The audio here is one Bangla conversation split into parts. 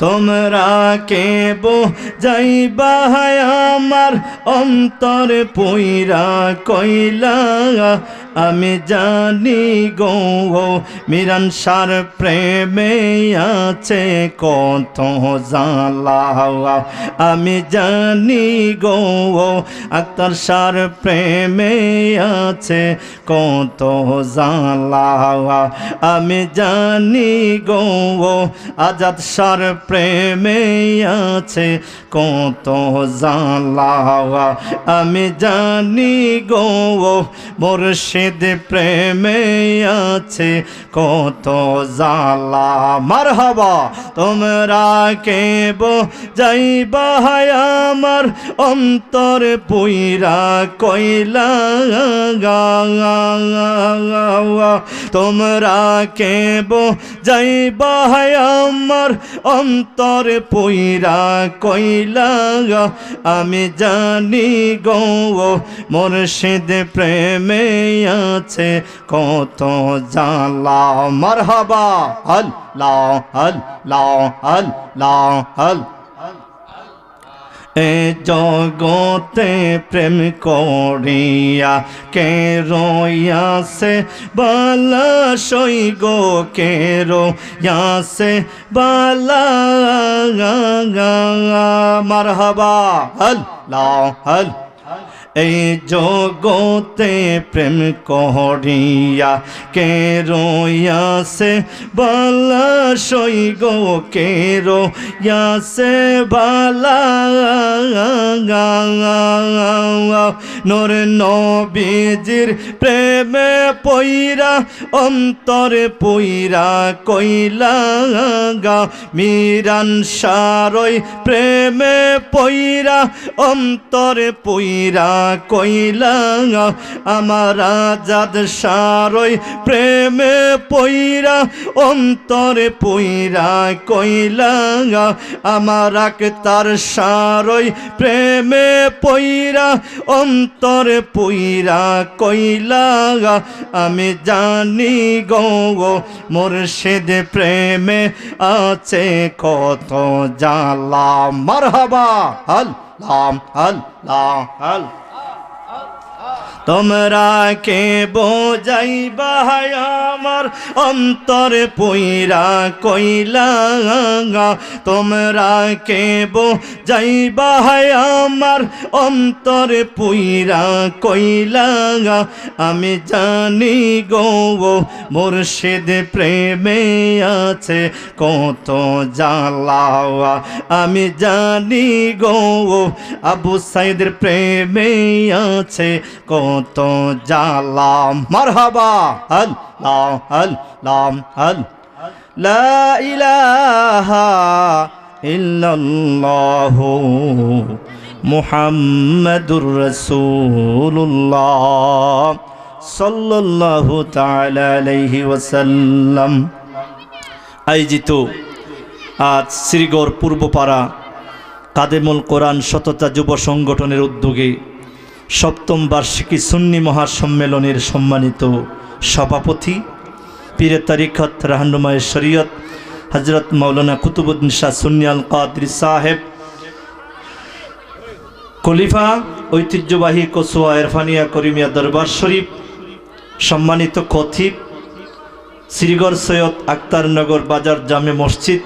তোমরা কে বো যাইবা আমার অন্তর পইরা কইলা আমি জানি গো মিরান সার প্রেমে আছে কত জালা আমি জানি গো আক্তার সার প্রেমে আছে কত জালা আমি জানি গো আজাদ সার প্রেমে আছে কত জালা আমি জানি গো মুর্শিদ প্রেমে আছে, কত জালা মারহাবা, তোমরা কে বো যাইবা আমার অন্তর পুইরা কইলা, তোমরা কে বো যাইবা আমার অন্তর পুইরা কইলা, আমি জানি গো, মুর্শিদ প্রেমে আছে কত জালা মারহাবা। আল্লাহ আল্লাহ আল্লাহ আল্লাহ। এ জগতে প্রেম করিয়া কে রয়াসে বালা সই গো কে রয়াসে বালা মারহাবা। আল্লাহ আল্লাহ। এই জগতে প্রেম করিয়া কে রয়াসে বালা সই গো কে রয়াসে বালা নোর নবীজির প্রেমে পইরা, অন্তরে পইরা কইলা গা, মিরান সারই প্রেমে পইরা, অন্তরে পইরা কইলা, আমার আজাদ সারই প্রেমে পইরা, অন্তরে পইরা কইলা, আমার তার সারই প্রেমে পইরা, অন্তরে পইরা কইলা, আমি জানি গো মুর্শিদ প্রেমে আছে কত জালা মারহাবা। হল আল্লাহ আল্লাহ তোমরা কে বোঝাইবা আমার অন্তর পইরা কইলা তোমরা কে বোঝাইবা আমার অন্তর পইরা কইলা আমি জানি গো মুর্শিদ প্রেমে আছে কত জালাওয়া আমি জানি গো আবু সাইদের প্রেমে আছে কত জালা মারহাবা। আল্লাহ আল্লাহ, আল। লা ইলাহা ইল্লাল্লাহ মুহাম্মাদুর রাসূলুল্লাহ সাল্লাল্লাহু তাআলা আলাইহি ওয়াসাল্লাম। আয়োজিত আজ শ্রীগড় পূর্বপাড়া কাদেমুল কোরআন সততা যুব সংগঠনের উদ্যোগে সপ্তম বার্ষিকী সুন্নি মহাসম্মেলনের সম্মানিত সভাপতি, পীরে তারিখত রাহানুমায় শরীয়ত হজরত মৌলানা কুতুবুদ্দিন শাহ সুনিয়াল কাদরি সাহেব, খলিফা ঐতিহ্যবাহী কসুয়া এরফানিয়া করিমিয়া দরবার শরীফ, সম্মানিত খতিব, শ্রীগড় সৈয়দ আক্তারনগর বাজার জামে মসজিদ,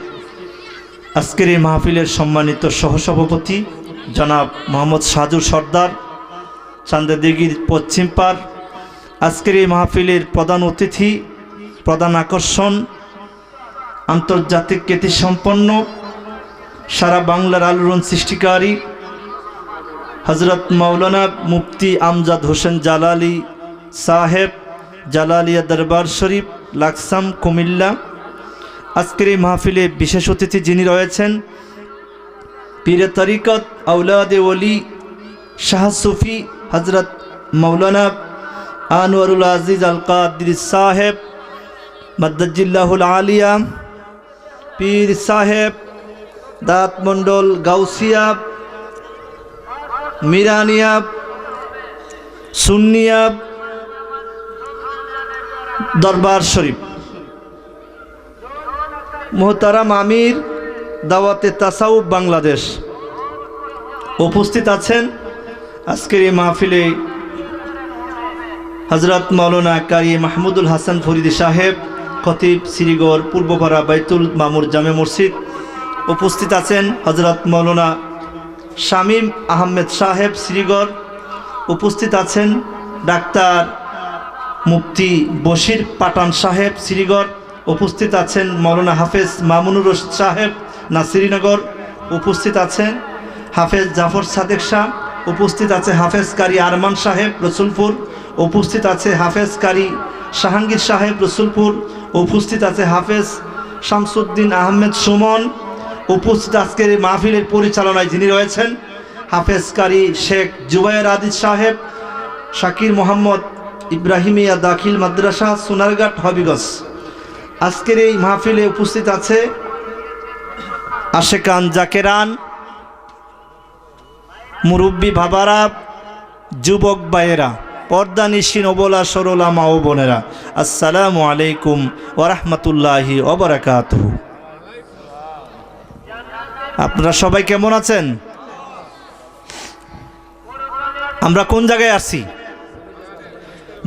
আজকের এই মাহফিলের সম্মানিত সহসভাপতি জনাব মোহাম্মদ সাজু সর্দার চান্দাদিগির পশ্চিম পার। আজকের এই মাহফিলের প্রধান অতিথি, প্রধান আকর্ষণ, আন্তর্জাতিক খ্যাতি সম্পন্ন, সারা বাংলার আলোড়ন সৃষ্টিকারী হজরত মাওলানা মুফতি আমজাদ হোসেন জালালি সাহেব, জালালিয়া দরবার শরীফ, লাকসাম, কুমিল্লা। আজকের এই মাহফিলে বিশেষ অতিথি যিনি রয়েছেন পীরে তরিকত আউলাদে ওলি শাহ সুফি হজরত মৌলানা আনোয়ারুল আজিজ আল কাদির সাহেব মদ্দাজিল্লাহুল আলিয়া, পীর সাহেব, দাঁত মণ্ডল গাউসিয়াব মিরানিয়াব সুন্নিয়া, দরবার শরীফ। মোহতারাম আমির দাওয়াতে তাসাউফ বাংলাদেশ। উপস্থিত আছেন আজকের এই মাহফিলে হজরত মৌলানা কারি মাহমুদুল হাসান ফরিদি সাহেব, খতিব শ্রীগড় পূর্বপাড়া বাইতুল মামুর জামে মসজিদ উপস্থিত আছেন। হজরত মৌলানা শামীম আহমেদ সাহেব শ্রীগড় উপস্থিত আছেন। ডাক্তার মুফতি বশির পাটান সাহেব শ্রীগড় উপস্থিত আছেন। মৌলানা হাফেজ মামুনুর রশিদ সাহেব নাসিরিনগর উপস্থিত আছেন। হাফেজ জাফর সাদেক শাহ উপস্থিত আছে হাফেজ কারি আরমান সাহেব রসুলপুর। উপস্থিত আছে হাফেজ কারি জাহাঙ্গীর সাহেব রসুলপুর। উপস্থিত আছে হাফেজ শামসুদ্দিন আহমেদ সুমন। উপস্থিত আজকের মাহফিলের পরিচালনায় যিনি রয়েছেন হাফেজ কারি শেখ জুবায়ের আদিজ সাহেব, শাকির মোহাম্মদ ইব্রাহিমিয়া দাখিল মাদ্রাসা, সোনারঘাট, হবিগঞ্জ। আজকের এই মাহফিলে উপস্থিত আছে আশেকান জাকেরান মুরব্বী বাবারা যুবক ভাইয়েরা, পর্দা নিশিন ওবলা সরলা মা ও বোনেরা, আসসালামু আলাইকুম ওরহমতুল্লাহি ওবরাকাত আপনারা সবাই কেমন আছেন? আমরা কোন জায়গায় আসছি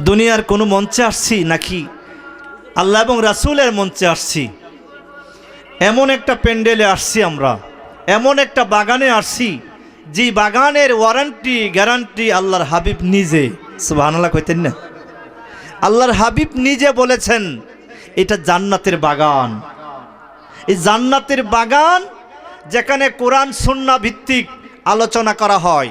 দুনিয়ার কোনো মঞ্চে আসছি নাকি আল্লাহ এবং রাসুলের মঞ্চে আসছি? এমন একটা প্যান্ডেলে আসছি আমরা, এমন একটা বাগানে আসছি যে বাগানের ওয়ারেন্টি গ্যারান্টি আল্লাহর হাবিব নিজে। সুবাহানাল্লাহ কইতেন না? আল্লাহর হাবিব নিজে বলেছেন, এটা জান্নাতের বাগান। এই জান্নাতের বাগান যেখানে কোরআন সুন্না ভিত্তিক আলোচনা করা হয়।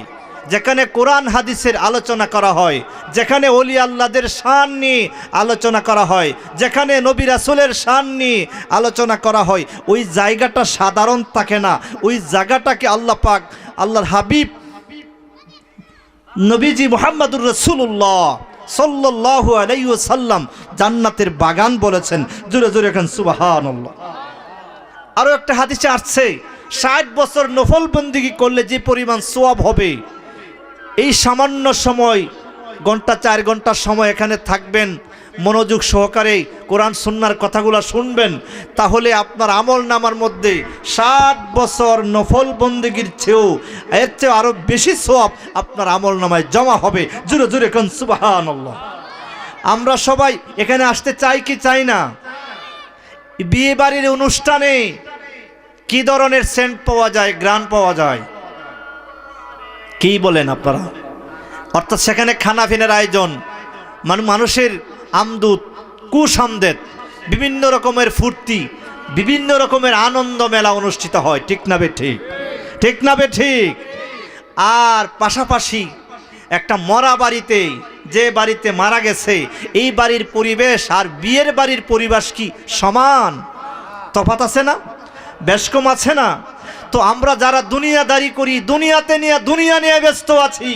যেখানে কোরআন হাদিসের আলোচনা করা হয়, যেখানে অলি আল্লাদের শান নিয়ে আলোচনা করা হয়, যেখানে নবী রাসুলের শান নিয়ে আলোচনা করা হয়, ওই জায়গাটা সাধারণ থাকে না। ওই জায়গাটাকে আল্লাহ পাক, আল্লাহর হাবিব নবীজি মোহাম্মদুর রসুল্লাহ সাল্লাহ আলাইসাল্লাম জান্নাতের বাগান বলেছেন। জোরে জোরে এখন সুবাহান আরও একটা হাদিসে আসছে, ষাট বছর নফল বন্দিগি করলে যে পরিমাণ সোয়াব হবে এই সামান্য সময়, ঘণ্টা চার ঘণ্টার সময় এখানে থাকবেন, মনোযোগ সহকারে কোরআন সুন্নার কথাগুলো শুনবেন, তাহলে আপনার আমল নামার মধ্যে ষাট বছর নফল বন্দিগির চেয়েও, এর চেয়ে আরও বেশি সোয়াব আপনার আমল নামায় জমা হবে। জুড়ে জুড়ে কোন সুবাহান আমরা সবাই এখানে আসতে চাই কি চাই না? বিয়ে বাড়ির অনুষ্ঠানে কি ধরনের সেন্ট পাওয়া যায়, গ্রান পাওয়া যায়? কি বলেন আপনারা? অর্থাৎ সেখানে খানা ফিনের আয়োজন মানে মানুষের আমদুত কুসামদেদ বিভিন্ন রকমের ফুর্তি, বিভিন্ন রকমের আনন্দ মেলা অনুষ্ঠিত হয়, ঠিক না বে ঠিক? ঠিক না বে ঠিক? আর পাশাপাশি একটা মরা বাড়িতে, যে বাড়িতে মারা গেছে, এই বাড়ির পরিবেশ আর বিয়ের বাড়ির পরিবেশ কি সমান? তফাত আছে না? বেশ কম আছে না? তো আমরা যারা দুনিয়াদারি করি, দুনিয়াতে নিয়ে দুনিয়া নিয়ে ব্যস্ত আছি,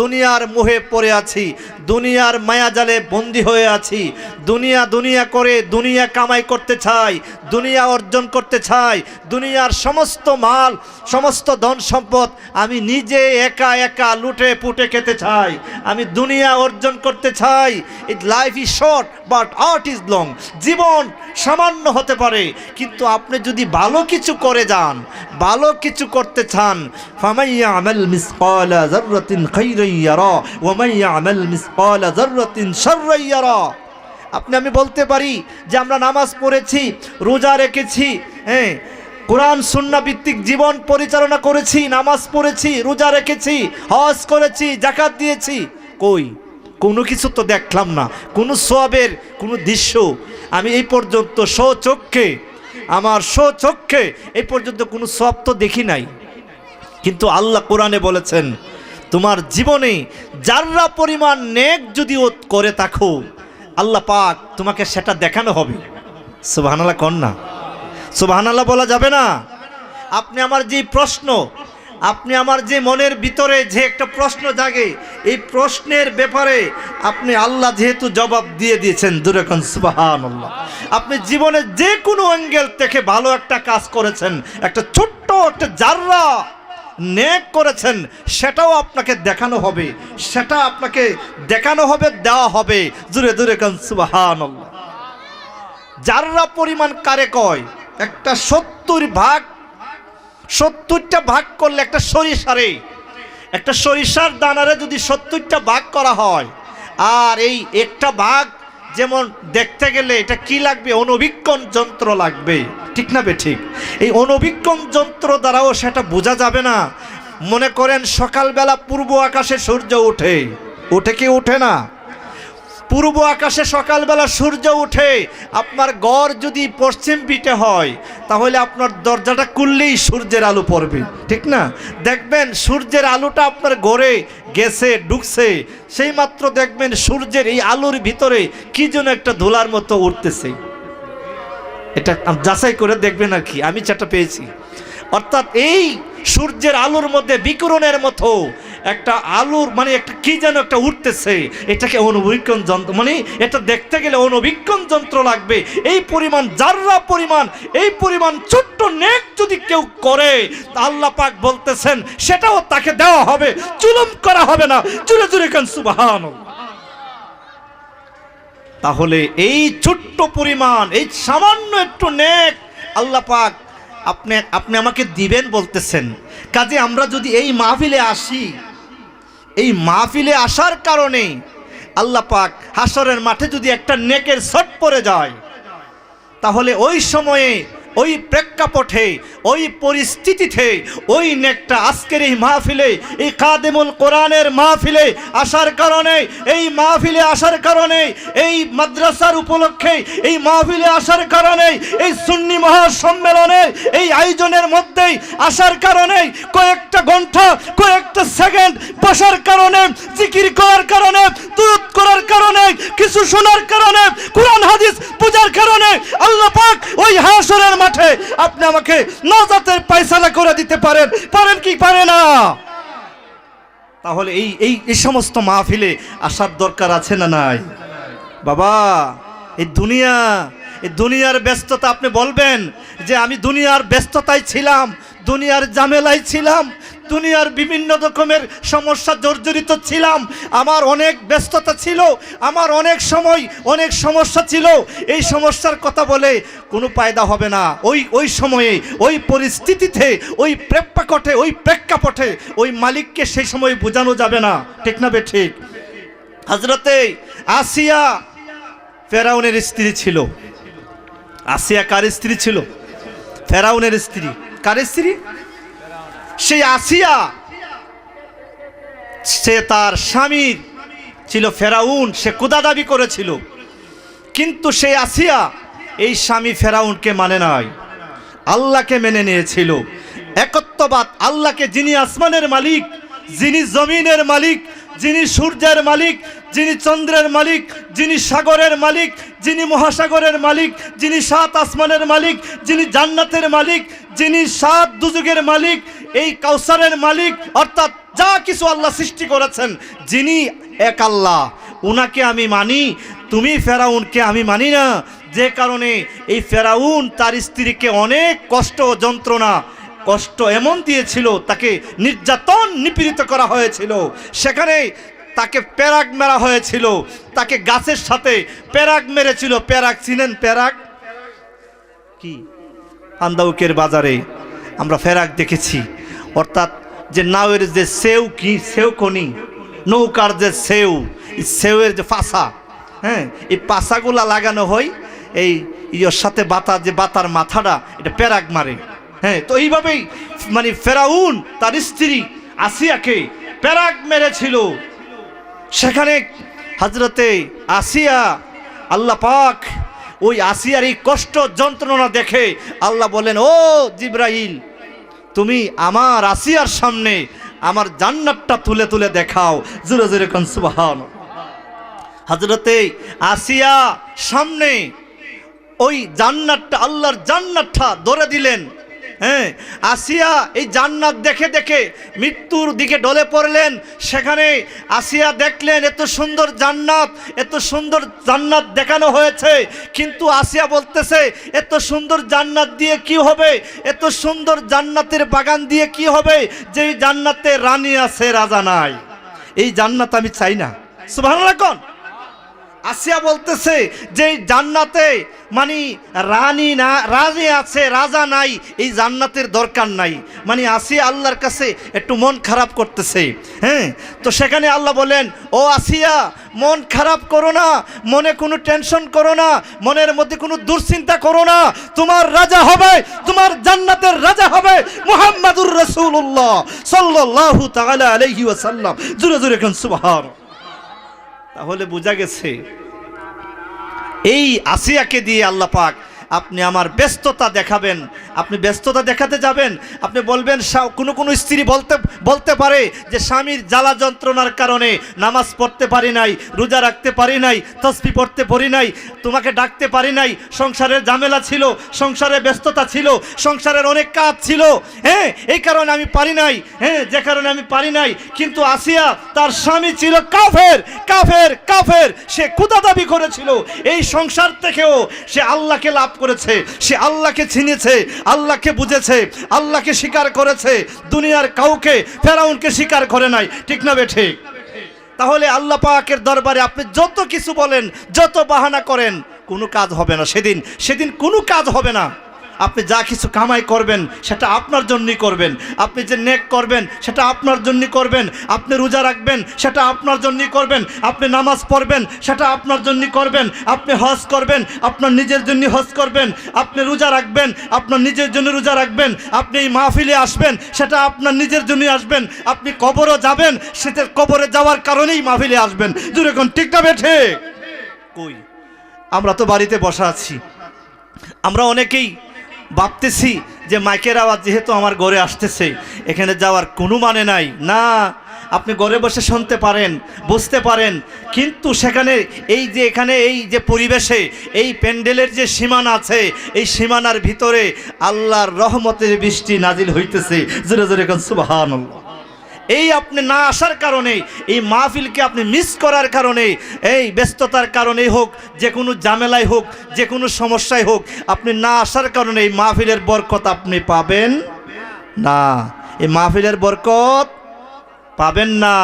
দুনিয়ার মোহে পড়ে আছি দুনিয়ার মায়াজালে বন্দি হয়ে আছি। দুনিয়া দুনিয়া করে, দুনিয়া কামাই করতে চাই, দুনিয়া অর্জন করতে চাই, দুনিয়ার সমস্ত মাল, সমস্ত ধন সম্পদ আমি নিজে একা একা লুটে পুটে খেতে চাই। আমি দুনিয়া অর্জন করতে চাই। It life is short but art is long জীবন সামান্য হতে পারে, কিন্তু আপনি যদি ভালো কিছু করে যান, ভালো কিছু করতে চান ফামাইয়া আমাল মিসকালা যাররাতিন খাইরান ইয়ারা ওমাইয়া মাইয়া আমাল মিসকালা আপনি আমি বলতে পারি যে আমরা নামাজ পড়েছি, রোজা রেখেছি হ্যাঁ কোরআন, সুন্না ভিত্তিক জীবন পরিচালনা করেছি, নামাজ পড়েছি, রোজা রেখেছি, হজ করেছি জাকাত দিয়েছি। কই? কোনো কিছু তো দেখলাম না, কোনো সোয়াবের কোনো দৃশ্য। আমি এই পর্যন্ত স্বচক্ষে, আমার স্বচক্ষে এই পর্যন্ত কোনো সব তো দেখি নাই। কিন্তু আল্লাহ কোরআনে বলেছেন তোমার জীবনে যাররা পরিমাণ নেক যদি ও করে থাকো, আল্লাহ পাক তোমাকে সেটা দেখানো হবে। সুবাহানাল্লাহ কন না। সুবাহানাল্লাহ বলা যাবে না। আপনি আমার যে প্রশ্ন, আপনি আমার যে মনের ভিতরে যে একটা প্রশ্ন জাগে, এই প্রশ্নের ব্যাপারে আপনি আল্লাহ যেহেতু জবাব দিয়ে দিয়েছেন দুরেখন সুবাহান আল্লাহ আপনি জীবনে যে কোনো অ্যাঙ্গেল থেকে ভালো একটা কাজ করেছেন, একটা ছোট্ট একটা জাররা নেক করেছেন, সেটাও আপনাকে দেখানো হবে, সেটা আপনাকে দেখানো হবে, দেওয়া হবে। জুড়ে জুড়ে কান সুবাহান যাররা পরিমাণ কারে কয়, একটা সত্তর ভাগ, সত্তরটা ভাগ করলে একটা সরিষারে, একটা সরিষার দানারে যদি সত্তরটা ভাগ করা হয়, আর এই একটা ভাগ যেমন দেখতে গেলে এটা কি লাগবে? অনবীক্ষণ যন্ত্র লাগবে। ঠিক না বে ঠিক? এই অনবীক্ষণ যন্ত্র দ্বারাও সেটা বোঝা যাবে না। মনে করেন সকালবেলা পূর্ব আকাশে সূর্য ওঠে। ওঠে কি ওঠে না? পূর্ব আকাশে সকালবেলা সূর্য উঠে আপনার গড় যদি পশ্চিম পিঠে হয়, তাহলে আপনার দরজাটা খুললেই সূর্যের আলো পড়বে, ঠিক না? দেখবেন সূর্যের আলোটা আপনার গড়ে গেছে ঢুকছে সেই মাত্র দেখবেন সূর্যের এই আলোর ভিতরে কি যেন একটা ধুলার মতো উঠতেছে। এটা যাচাই করে দেখবেন আর কি, আমি যেটা পেয়েছি। অর্থাৎ এই সূর্যের আলোর মধ্যে বিকরণের মতো একটা আলোর মানে একটা কি যেন একটা উঠতেছে। এটাকে অনুবীক্ষণ যন্ত্র মানে এটা দেখতে গেলে অনুবীক্ষণ যন্ত্র লাগবে। এই পরিমাণ যাররা পরিমাণ, এই পরিমাণ ছোট্ট নেক যদি কেউ করে, আল্লাহ পাক বলতেছেন, সেটাও তাকে দেওয়া হবে। জুলুম করা হবে না। জুড়ে জুড়ে কান সুবাহান তাহলে এই ছোট্ট পরিমাণ, এই সামান্য একটু নেক, আল্লাহ পাক আপনি আপনি আমাকে দিবেন বলতেছেন। কাজে আমরা যদি এই মাহফিলে আসি এই মাহফিলে আসার কারণে আল্লাহ পাক হাসরের মাঠে যদি একটা নেকের ছট পড়ে যায়, তাহলে ওই সময়ে ওই প্রেক্ষাপটে, ওই পরিস্থিতিতে, ওই নেকটা আজকের এই মাহফিলে, এই কাদেমুল কোরআনের মাহফিলে আসার কারণে, এই মাহফিলে আসার কারণে, এই মাদ্রাসার উপলক্ষে, এই মাহফিলে আসার কারণে, এই সুন্নি মহাসম্মেলনে, এই আয়োজনের মধ্যেই আসার কারণে, কয়েকটা ঘণ্টা, কয়েকটা সেকেন্ড বসার কারণে, জিকির করার কারণে দুরুদ করার কারণে, কিছু শোনার কারণে, কোরআন হাদিস পূজার কারণে, আল্লাহ পাক ওই হাসরের মাঠে আপনি আমাকে নজাতের পায়সালা করে দিতে পারেন। পারেন কি পারে না? তাহলে এই এই এই সমস্ত মাহফিলে আসার দরকার আছে না নাই? বাবা, এই দুনিয়া, এই দুনিয়ার ব্যস্ততা আপনি বলবেন যে আমি দুনিয়ার ব্যস্ততায় ছিলাম, দুনিয়ার জামেলায় ছিলাম দুনিয়ার বিভিন্ন রকমের সমস্যা জর্জরিত ছিলাম। আমার অনেক ব্যস্ততা ছিল, আমার অনেক সময়, অনেক সমস্যা ছিল। এই সমস্যার কথা বলে কোনো পায়দা হবে না। ওই ওই সময়ে, ওই পরিস্থিতিতে, ওই প্রেক্ষাপটে ওই প্রেক্ষাপটে ওই মালিককে সেই সময় বোঝানো যাবে না। ঠিক না বে ঠিক? হজরতে আসিয়া ফেরাউনের স্ত্রী ছিল। আসিয়া কার স্ত্রী ছিল? ফেরাউনের স্ত্রী। কার স্ত্রী? সেই আসিয়া, সে তার স্বামীর ছিল ফেরাউন, সে কুদা দাবি করেছিল। কিন্তু সেই আসিয়া এই স্বামী ফেরাউনকে মানে নাই, আল্লাহকে মেনে নিয়েছিল। একত্ববাদ, আল্লাহকে যিনি আসমানের মালিক, যিনি জমিনের মালিক, যিনি সূর্যের মালিক যিনি চন্দ্রের মালিক, যিনি সাগরের মালিক, যিনি মহাসাগরের মালিক, যিনি সাত আসমানের মালিক, যিনি জান্নাতের মালিক, যিনি সাত দুযুগের মালিক, এই কাউসারের মালিক, অর্থাৎ যা কিছু আল্লাহ সৃষ্টি করেছেন, যিনি এক আল্লাহ। উনাকে আমি মানি, তুমি ফেরাউনকে আমি মানি না। যে কারণে এই ফেরাউন তার স্ত্রীকে অনেক কষ্ট যন্ত্রণা, কষ্ট এমন দিয়েছিল, তাকে নির্যাতন নিপীড়িত করা হয়েছিল। সেখানে তাকে প্যারাক মেরা হয়েছিল। তাকে গাছের সাথে প্যারাক মেরেছিল। প্যারাক চিনেন প্যারাক? কি? আন্দাউকের বাজারে আমরা ফেরাক দেখেছি। অর্থাৎ যে নাওয়ের যে সেউ কি সেও কনি, নৌকার যে সেউ সেউয়ের যে পাশা হ্যাঁ এই পাশাগুলা লাগানো হয়, এই ইয়ের সাথে বাতা, যে বাতার মাথাটা, এটা প্যারাক মারে। হ্যাঁ তো এইভাবেই মানে ফেরাউন তার স্ত্রী আসিয়াকে প্যারাক মেরেছিল। সেখানে হজরতে আসিয়া আল্লাহ পাক ওই আসিয়ার এই কষ্ট যন্ত্রণা দেখে আল্লাহ বলেন ও জিব্রাইল, তুমি আমার আসিয়ার সামনে আমার জান্নাতটা তুলে তুলে দেখাও। জোরে জোরে কোন সুবহান হজরতে আসিয়া সামনে ওই জান্নাতটা, আল্লাহর জান্নাতটা ধরে দিলেন। হ্যাঁ আসিয়া এই জান্নাত দেখে দেখে মৃত্যুর দিকে ডলে পড়লেন। সেখানে আসিয়া দেখলেন, এত সুন্দর জান্নাত, এত সুন্দর জান্নাত দেখানো হয়েছে। কিন্তু আসিয়া বলতেছে, এত সুন্দর জান্নাত দিয়ে কি হবে? এত সুন্দর জান্নাতের বাগান দিয়ে কি হবে? যে জান্নাতে রানী আছে, রাজা নাই। এই জান্নাত আমি চাই না। সুবহানাল্লাহ কোন। আসিয়া বলতেছে যে জান্নাতে মানে রানী না, রাজে আছে, রাজা নাই, এই জান্নাতের দরকার নাই। মানে আসিয়া আল্লাহর কাছে একটু মন খারাপ করতেছে। হ্যাঁ? তো সেখানে আল্লাহ বলেন, ও আসিয়া, মন খারাপ করো না, মনে কোনো টেনশন করো না, মনের মধ্যে কোনো দুশ্চিন্তা করো না। তোমার রাজা হবে, তোমার জান্নাতের রাজা হবে মোহাম্মদুর রাসূলুল্লাহ সাল্লাল্লাহু তাআলা আলাইহি ওয়াসাল্লাম। জোরে জোরে কোন, সুবহান। তাহলে বোঝা গেছে এই আসিয়াকে দিয়ে আল্লাহ পাক আপনি আমার ব্যস্ততা দেখাবেন। আপনি ব্যস্ততা দেখাতে যাবেন। আপনি বলবেন কোনো কোনো স্ত্রী বলতে বলতে পারে যে, স্বামীর জ্বালা যন্ত্রণার কারণে নামাজ পড়তে পারি নাই, রোজা রাখতে পারি নাই, তসবি পড়তে পারি নাই, তোমাকে ডাকতে পারি নাই সংসারের ঝামেলা ছিল সংসারের ব্যস্ততা ছিল, সংসারের অনেক কাজ ছিল। হ্যাঁ এই কারণে আমি পারি নাই। হ্যাঁ যে কারণে আমি পারি নাই। কিন্তু আসিয়া তার স্বামী ছিল কাফের কাফের কাফের। সে কুদা দাবি করেছিল। এই সংসার থেকেও সে আল্লাহকে লাভ করেছে, সে আল্লাহকে চিনেছে, আল্লাহকে বুঝেছে, আল্লাহকে স্বীকার করেছে, দুনিয়ার কাউকে, ফেরাউনকে স্বীকার করে নাই। ঠিক না বে ঠিক? তাহলে আল্লাহ পাকের দরবারে আপনি যত কিছু বলেন, যত বাহানা করেন, কোনো কাজ হবে না। সেদিন সেদিন কোনো কাজ হবে না। আপনি যা কিছু কামাই করবেন, সেটা আপনার জন্যই করবেন। আপনি যে নেক করবেন, সেটা আপনার জন্যই করবেন। আপনি রোজা রাখবেন, সেটা আপনার জন্যই করবেন। আপনি নামাজ পড়বেন, সেটা আপনার জন্যই করবেন। আপনি হজ করবেন, আপনার নিজের জন্য হজ করবেন। আপনি রোজা রাখবেন, আপনার নিজের জন্য রোজা রাখবেন। আপনি এই মাহফিলে আসবেন, সেটা আপনার নিজের জন্যই আসবেন। আপনি কবরও যাবেন সেটা কবরে যাওয়ার কারণেই মাহফিলে আসবেন। দূরে কোন ঠিক না বেঠে কই? আমরা তো বাড়িতে বসা আছি। আমরা অনেকেই ভাবতেছি যে মাইকের আওয়াজ যেহেতু আমার ঘরে আসতেছে, এখানে যাওয়ার কোনো মানে নাই। না, আপনি ঘরে বসে শুনতে পারেন, বুঝতে পারেন, কিন্তু সেখানে এই যে এখানে এই যে পরিবেশে, এই প্যান্ডেলের যে সীমানা আছে, এই সীমানার ভিতরে আল্লাহর রহমতের বৃষ্টি নাজিল হইতেছে। জোরে জোরে কনসুবাহ এই আপনি না আসার কারণে এই মাহফিলকে আপনি মিস করার কারণে এই ব্যস্ততার কারণেই হোক, যে কোনো ঝামেলায় হোক, যে কোনো সমস্যায় হোক, আপনি না আসার কারণে এই মাহফিলের বরকত আপনি পাবেন না। এই মাহফিলের বরকত পাবেন না।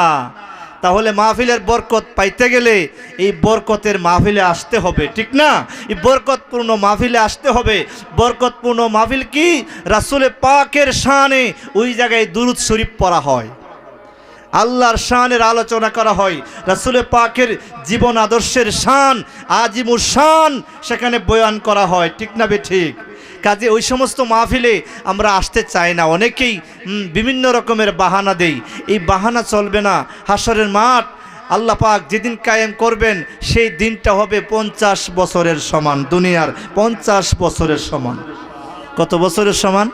তাহলে মাহফিলের বরকত পাইতে গেলে এই বরকতের মাহফিলে আসতে হবে, ঠিক না? এই বরকতপূর্ণ মাহফিলে আসতে হবে। বরকতপূর্ণ মাহফিল কি? রাসুলে পাকের শানে ওই জায়গায় দুরুদ শরীফ পড়া হয়। আল্লাহর শানের আলোচনা করা হয়। রাসুলে পাকের জীবন আদর্শের শান, আজিমুর শান সেখানে বয়ান করা হয়। ঠিক না বে ঠিক? কাজে ওই সমস্ত মাহফিলে আমরা আসতে চাই না। অনেকেই বিভিন্ন রকমের বাহানা দেই। এই বাহানা চলবে না। হাসরের মাঠ, আল্লাহ পাক যেদিন কায়েম করবেন, সেই দিনটা হবে পঞ্চাশ বছরের সমান। দুনিয়ার পঞ্চাশ বছরের সমান। কত বছরের সমান?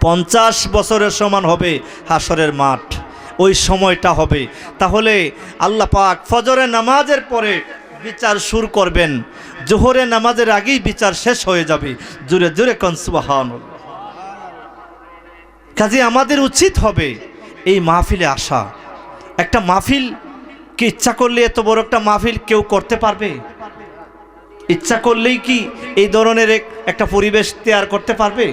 পঞ্চাশ বছরের সমান হবে হাসরের মাঠ। ওই সময়টা হবে। তাহলে আল্লাহ পাক ফজরের নামাজের পরে বিচার শুরু করবেন। জোহরে নামাজের আগেই বিচার শেষ হয়ে যাবে। জুড়ে জুড়ে কনসুবাহান কাজে আমাদের উচিত হবে এই মাহফিলে আসা। একটা মাহফিল কি ইচ্ছা করলে এত বড় একটা মাহফিল কেউ করতে পারবে? ইচ্ছা করলেই কি এই ধরনের একটা পরিবেশ তৈয়ার করতে পারবে?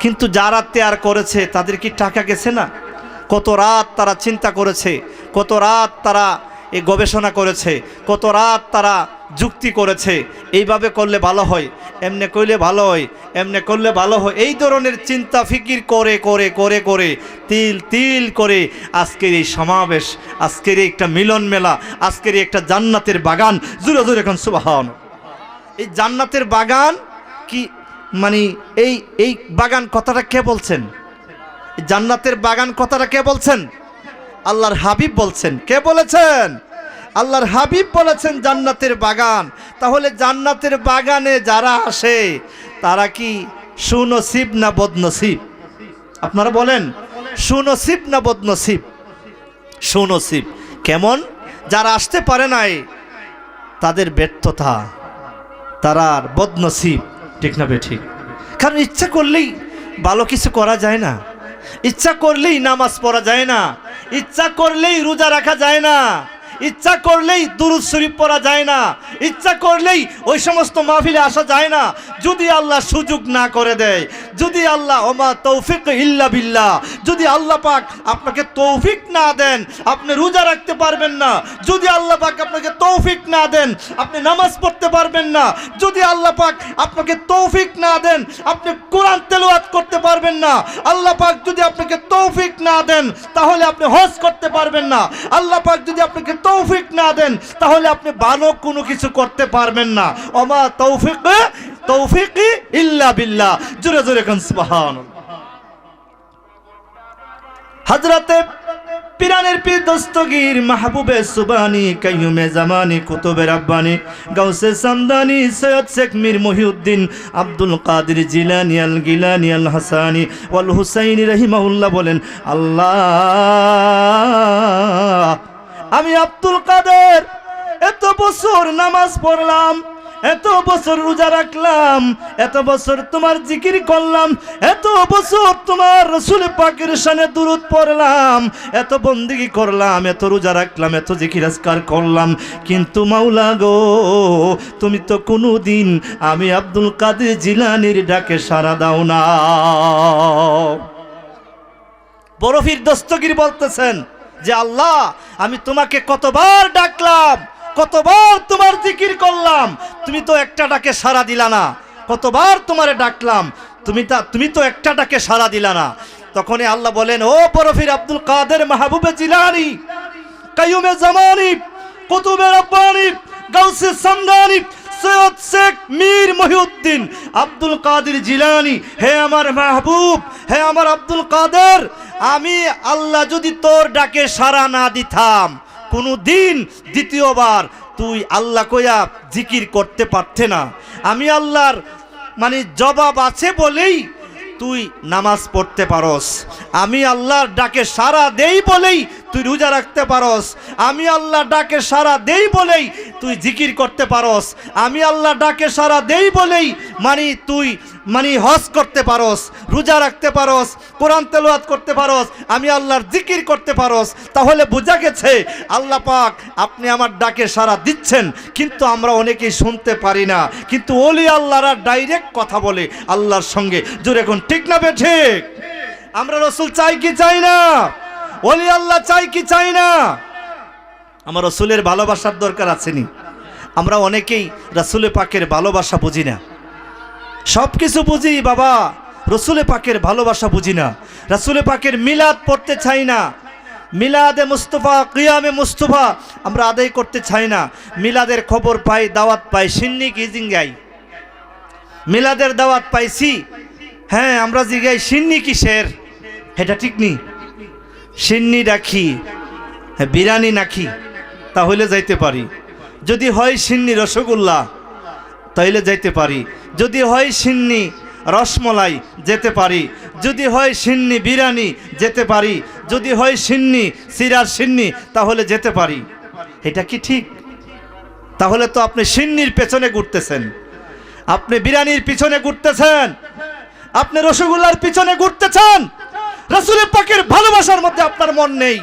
কিন্তু যারা তৈয়ার করেছে তাদের কি টাকা গেছে না? কত রাত তারা চিন্তা করেছে, কত রাত তারা এই গবেষণা করেছে, কত রাত তারা যুক্তি করেছে, এইভাবে করলে ভালো হয়, এমনে করলে ভালো হয়, এমনে করলে ভালো হয়, এই ধরনের চিন্তা ফিকির করে করে করে করে, তিল তিল করে আজকের এই সমাবেশ, আজকের এই একটা মিলন মেলা, আজকের একটা জান্নাতের বাগান, জুড়ে জুড়ে এখন সুবাহন। এই জান্নাতের বাগান কি মানে এই এই বাগান কথাটা কে বলছেন? জান্নাতের বাগান কথাটা কে বলছেন? আল্লাহর হাবিব বলছেন। কে বলেছেন? আল্লাহর হাবিব বলেছেন জান্নাতের বাগান। তাহলে জান্নাতের বাগানে যারা আসে, তারা কি সুনসিব না বদনসিব? আপনারা বলেন, সুনসিব না বদনসিব? সুনসিব। কেমন? যারা আসতে পারে নাই, তাদের ব্যর্থতা তারার বদনসিব। ঠিক না বে ঠিক কারণ ইচ্ছা করলেই ভালো কিছু করা যায় না। ইচ্ছা করলেই নামাজ পড়া যায় না। ইচ্ছা করলেই রোজা রাখা যায় না। ইচ্ছা করলেই দুরুদ শরীফ পড়া যায় না। ইচ্ছা করলেই ওই সমস্ত মাহফিলে আসা যায় না। যদি আল্লাহ সুযোগ না করে দেয়, যদি আল্লাহ ওমা তৌফিক ইল্লা বিল্লাহ, যদি আল্লাহ পাক আপনাকে তৌফিক না দেন, আপনি রোজা রাখতে পারবেন না। যদি আল্লাহ পাক আপনাকে তৌফিক না দেন, আপনি নামাজ পড়তে পারবেন না। যদি আল্লাহ পাক আপনাকে তৌফিক না দেন, আপনি কোরআন তেলাওয়াত করতে পারবেন না। আল্লাহ পাক যদি আপনাকে তৌফিক না দেন, তাহলে আপনি হজ করতে পারবেন না। আল্লাহ পাক যদি আপনাকে তৌফিক না দেন, তাহলে আপনি ভালো কোনো কিছু করতে পারবেন না। ওমা তৌফিক তৌফিক ইল্লা বিল্লাহ। জোরে জোরে খান সুবহানাল্লাহ। হজরতে পিরানের পীর দস্তগীর মাহবুবে সুবানি, কাইয়ুমে জামানি, কুতুবে রাব্বানি, গাউসে সামদানি, সৈয়দ শেখ মীর মহিউদ্দিন, আব্দুল কাদির জিলানি, আল গিলানি, আল হাসানি, ওয়াল হুসাইনি রহিমাউল্লাহ বলেন, আল্লাহ আমি আব্দুল কাদের। এত বছর নামাজ পড়লাম, এত বছর রোজা রাখলাম, এত বছর তোমার জিকির করলাম, এত বছর তোমার রসুল পাকের সানে দূরত পড়লাম, এত বন্দিগি করলাম, এত রোজা রাখলাম, এত জিকির আজকার করলাম। কিন্তু মাওলা গো, তুমি তো কোনো দিন আমি আব্দুল কাদের জিলানির ডাকে সারা দাও না। বরফির দস্তগির বলতেছেন যে আল্লাহ, আমি তোমাকে কতবার ডাকলাম, কতবার তোমার জিকির করলাম, তুমি তো একটা ডাকে সাড়া দিলা না। কতবার তোমারে ডাকলাম, তুমি তা, তুমি তো একটা ডাকে সাড়া দিলা না। তখনই আল্লাহ বলেন, ও পরফির আব্দুল কাদের মাহবুবে জিলানি, কাইয়ুমে জামানি, কুতুবে রব্বানি, গাউসে সামদানি, সৈয়দ শেখ মীর মহিউদ্দিন, আব্দুল কাদের জিলানি, হে আমার মাহবুব, হে আমার আব্দুল কাদের আমি আল্লাহ যদি তোর ডাকে সাড়া না দিতাম কোনো দিন দ্বিতীয়বার তুই আল্লাহ কইয়া জিকির করতে পারতে না। আমি আল্লাহর মানে জবাব আছে বলেই তুই নামাজ পড়তে পারস। আমি আল্লাহর ডাকে সারা দেই বলেই তুই রোজা রাখতে পারস। আমি আল্লাহ ডাকে সারা দেই বলেই তুই জিকির করতে পারস। আমি আল্লাহ ডাকে সারা দেই বলেই মানে তুই মানে হজ করতে পারস, রোজা রাখতে পারস, কোরআন তেলোয়াত করতে পারস, আমি আল্লাহর জিকির করতে পারস। তাহলে বোঝা গেছে, আল্লাহ পাক আপনি আমার ডাকে সারা দিচ্ছেন, কিন্তু আমরা অনেকেই শুনতে পারি না। কিন্তু ওলি আল্লাহরা ডাইরেক্ট কথা বলে আল্লাহর সঙ্গে। জোরে এখন, ঠিক না বে ঠিক? আমরা রসুল চাই কি চাই না? ওলি আল্লাহ চাই কি চাই না? আমার রসুলের ভালোবাসার দরকার আছেনি। আমরা অনেকেই রাসুলে পাকের ভালোবাসা বুঝি না। সব কিছু বুঝি, বাবা। রসুলে পাকের ভালোবাসা বুঝি না। রাসুলে পাকের মিলাদ পড়তে চাই না। মিলাদে মুস্তফা, কিয়ামে মুস্তফা আমরা আদায় করতে চাই না। মিলাদের খবর পাই, দাওয়াত পাই, সিন্নি কি জিঙ্গাই? মিলাদের দাওয়াত পাইছি। হ্যাঁ আমরা জিগাই, সিন্নি কিসের এটা ঠিক নি সিন্নি রাখি বিরিয়ানি নাকি তাহলে যাইতে পারি। যদি হয় সিন্নি রসগোল্লা, তাইলে যাইতে পারি। যদি হয় সিন্নি রসমলাই, যেতে পারি। যদি হয় সিন্নি বিরিয়ানি যেতে পারি। যদি হয় সিন্নি সিরার সিন্নি, তাহলে যেতে পারি। এটা কি ঠিক? তাহলে তো আপনি সিন্নির পেছনে ঘুরতেছেন। আপনি বিরিয়ানির পিছনে ঘুরতেছেন। আপনি রসগোল্লার পিছনে ঘুরতেছেন। রসুলের পাকের ভালোবাসার মধ্যে আপনার মন নেই।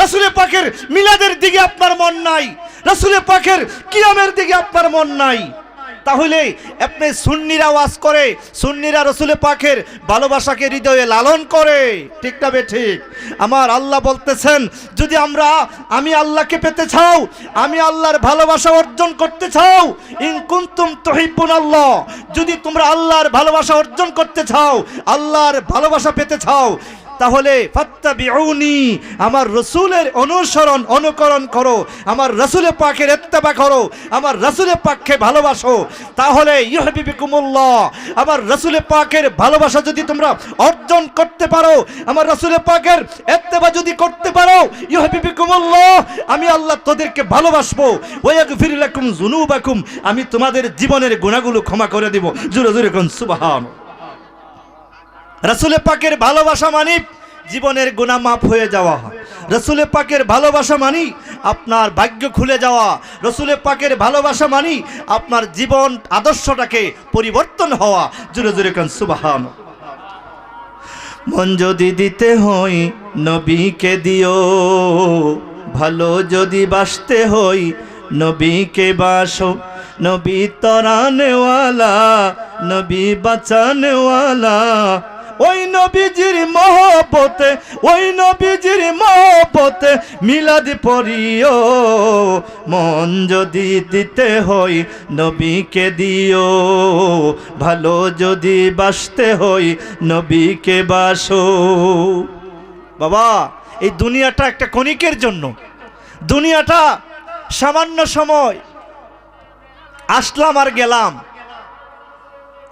রসুলের পাকের মিলাদের দিকে আপনার মন নাই। রসুলের পাকের কিয়ামের দিকে আপনার মন নাই। তাহলে আপনি সুন্নিরা ওয়াজ করে, সুন্নিরা রসুলের পাখের ভালোবাসাকে হৃদয়ে লালন করে। ঠিক না ঠিক? আমার আল্লাহ বলতেছেন, যদি আমরা, আমি আল্লাহকে পেতে চাও, আমি আল্লাহর ভালোবাসা অর্জন করতে চাও, ইন কুন্তুম তহিবুন আল্লাহ যদি তোমরা আল্লাহর ভালোবাসা অর্জন করতে চাও, আল্লাহর ভালোবাসা পেতে চাও তাহলে ফাত্তাবিউনি, আমার রসুলের অনুসরণ, অনুকরণ করো। আমার রসুলে পাকের এত্তেবা করো। আমার রসুলে পাককে ভালোবাসো। তাহলে ইহবিবিকুমুল্লাহ আমার রসুলে পাকের ভালোবাসা যদি তোমরা অর্জন করতে পারো, আমার রসুলে পাকের এত্তেবা যদি করতে পারো ইহবিবিকুমুল্লাহ আমি আল্লাহ তোদেরকে ভালোবাসবো। ওয়াগফির লাকুম যুনুবাকুম, আমি তোমাদের জীবনের গুণাগুলো ক্ষমা করে দিব। জোরে জোরে কোন, সুবহান। রাসুলে পাকের ভালোবাসা মানি জীবনের গুণা মাফ হয়ে যাওয়া রসুলে পাকের ভালোবাসা মানি আপনার ভাগ্য খুলে যাওয়া। রসুলে পাকের ভালোবাসা মানি আপনার জীবন আদর্শটাকে পরিবর্তন হওয়া। জুড়ে জুড়ে কান, সুবাহান। মন যদি দিতে হই নবীকে দিও। ভালো যদি বাসতে হই নবীকে বাসো। নবী তরানেওয়ালা, নবী বাঁচানেওয়ালা ওই নবীজির মহব্বতে, ওই নবীজির মহব্বতে মিলাদ পড়িও, মন যদি দিতে হই নবীকে দিও, ভালো যদি বাসতে হই নবীকে বাসো। বাবা, এই দুনিয়াটা একটা ক্ষণিকের জন্য। দুনিয়াটা সামান্য সময় আসলাম আর গেলাম।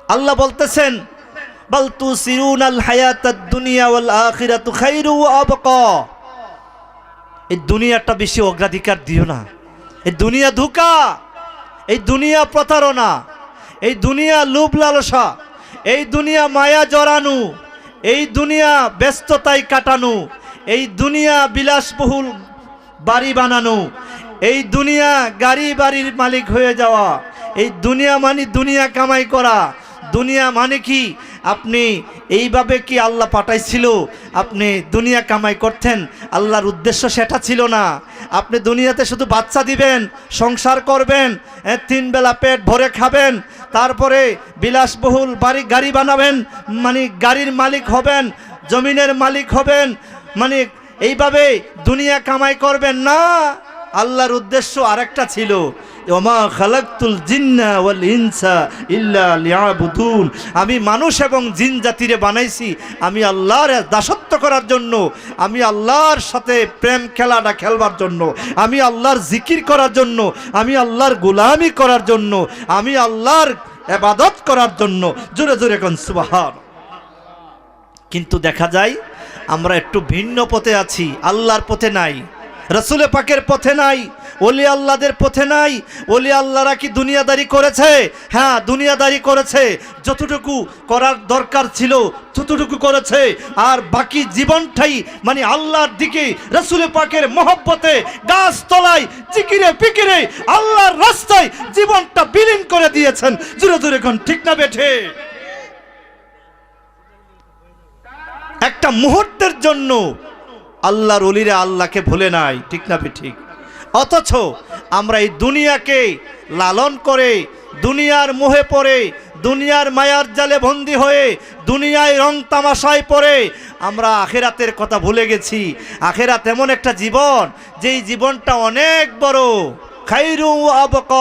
আল্লাহ বলতেছেন বাল তু সিরুন আল হায়াত দুনিয়া ওয়াল আখিরাতু খাইরু ওয়া আবকা। এই দুনিয়াটা বেশি অগ্রাধিকার দিও না। এই দুনিয়া ধোকা, এই দুনিয়া প্রতারণা, এই দুনিয়া লোভ লালসা, এই দুনিয়া মায়া জড়ানো, এই দুনিয়া ব্যস্ততায় কাটানো, এই দুনিয়া বিলাসবহুল বাড়ি বানানো, এই দুনিয়া গাড়ি বাড়ির মালিক হয়ে যাওয়া, এই দুনিয়া মানে দুনিয়া কামাই করা, দুনিয়া মানে কি? আপনি এইভাবে কি আল্লাহ পাঠাইছিল? আপনি দুনিয়া কামাই করতেন, আল্লাহর উদ্দেশ্য সেটা ছিল না। আপনি দুনিয়াতে শুধু বাচ্চা দিবেন, সংসার করবেন তিন বেলা পেট ভরে খাবেন, তারপরে বিলাসবহুল বাড়ি গাড়ি বানাবেন মানে গাড়ির মালিক হবেন, জমিনের মালিক হবেন মানে এইভাবে দুনিয়া কামাই করবেন না। আল্লাহর উদ্দেশ্য আরেকটা ছিল। ওমা খালাকতুল জিন্না ওয়াল ইনসা ইল্লা লিয়াবুদুন। আমি মানুষ এবং জিন জাতিরে বানাইছি, আমি আল্লাহর দাসত্ব করার জন্য, আমি আল্লাহর সাথে প্রেম খেলাটা খেলবার জন্য, আমি আল্লাহর জিকির করার জন্য, আমি আল্লাহর গোলামি করার জন্য, আমি আল্লাহর এবাদত করার জন্য। জোরে জোরে কোন সুবাহান। কিন্তু দেখা যায়, আমরা একটু ভিন্ন পথে আছি, আল্লাহর পথে নাই রসুলে পাকের পথে নাই ওলি আল্লাহদের পথে নাই। ওলি আল্লাহরা কি দুনিয়াদারি করেছে? হ্যাঁ দুনিয়াদারি করেছে। যতটুকু করার দরকার ছিল ততটুকু করেছে। আর বাকি জীবনটাই মানে আল্লাহর দিকে, রসুলে পাকের মহব্বতে গাছ তলায় চিকিরে পিকিরে আল্লাহর রাস্তায় জীবনটা বিলীন করে দিয়েছেন। জুড়ে জুড়ে এখন ঠিক না বেঠে? একটা মুহূর্তের জন্য আল্লাহর অলিরা আল্লাহকে ভুলে নাই। ঠিক না ঠিক অথচ আমরা এই দুনিয়াকে লালন করে, দুনিয়ার মুহে পড়ে, দুনিয়ার মায়ার জালে বন্দি হয়ে, দুনিয়ায় রং তামাশায় পড়ে, আমরা আখেরাতের কথা ভুলে গেছি। আখেরাত এমন একটা জীবন, যেই জীবনটা অনেক বড়। খাইরু আবক।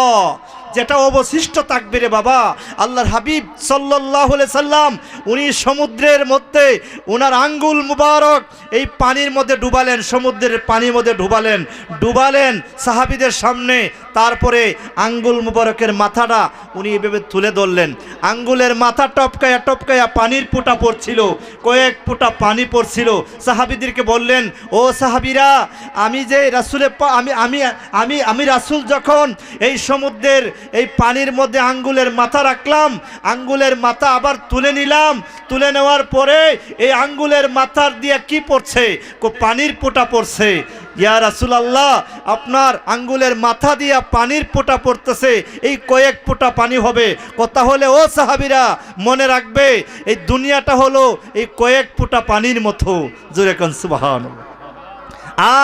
যেটা অবশিষ্ট থাকবে রে বাবা। আল্লাহর হাবিব সাল্লাহ সাল্লাম, উনি সমুদ্রের মধ্যে ওনার আঙ্গুল মুবারক এই পানির মধ্যে ডুবালেন, সমুদ্রের পানির মধ্যে ডুবালেন। ডুবালেন সাহাবিদের সামনে তারপরে আঙ্গুল মুবারকের মাথাটা উনি এভাবে তুলে ধরলেন। আঙ্গুলের মাথা টপকায়া টপকায়া পানির ফুটা পড়ছিল, কয়েক ফুটা পানি পড়ছিল। সাহাবিদেরকে বললেন, ও সাহাবিরা, আমি যে রাসুলের পা- আমি আমি আমি আমি রাসুল যখন এই সমুদ্রের, এই পানির মধ্যে আঙ্গুলের মাথা রাখলাম, আঙ্গুলের মাথা আবার তুলে নিলাম, তুলে নেওয়ার পরে এই আঙ্গুলের মাথার দিয়ে কি পড়ছে? পানির পোটা পড়ছে। ইয়া রাসুল আল্লাহ আপনার আঙ্গুলের মাথা দিয়া পানির পোটা পড়তেছে, এই কয়েক পোটা পানি হবে। কথা হলে ও সাহাবিরা মনে রাখবে, এই দুনিয়াটা হলো এই কয়েক পোটা পানির মতো। জোরে কনসুবাহান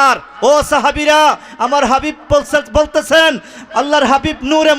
আর ও সাহাবিরা, আমার হাবিব বলতেছেন, আল্লাহর হাবিব নূরে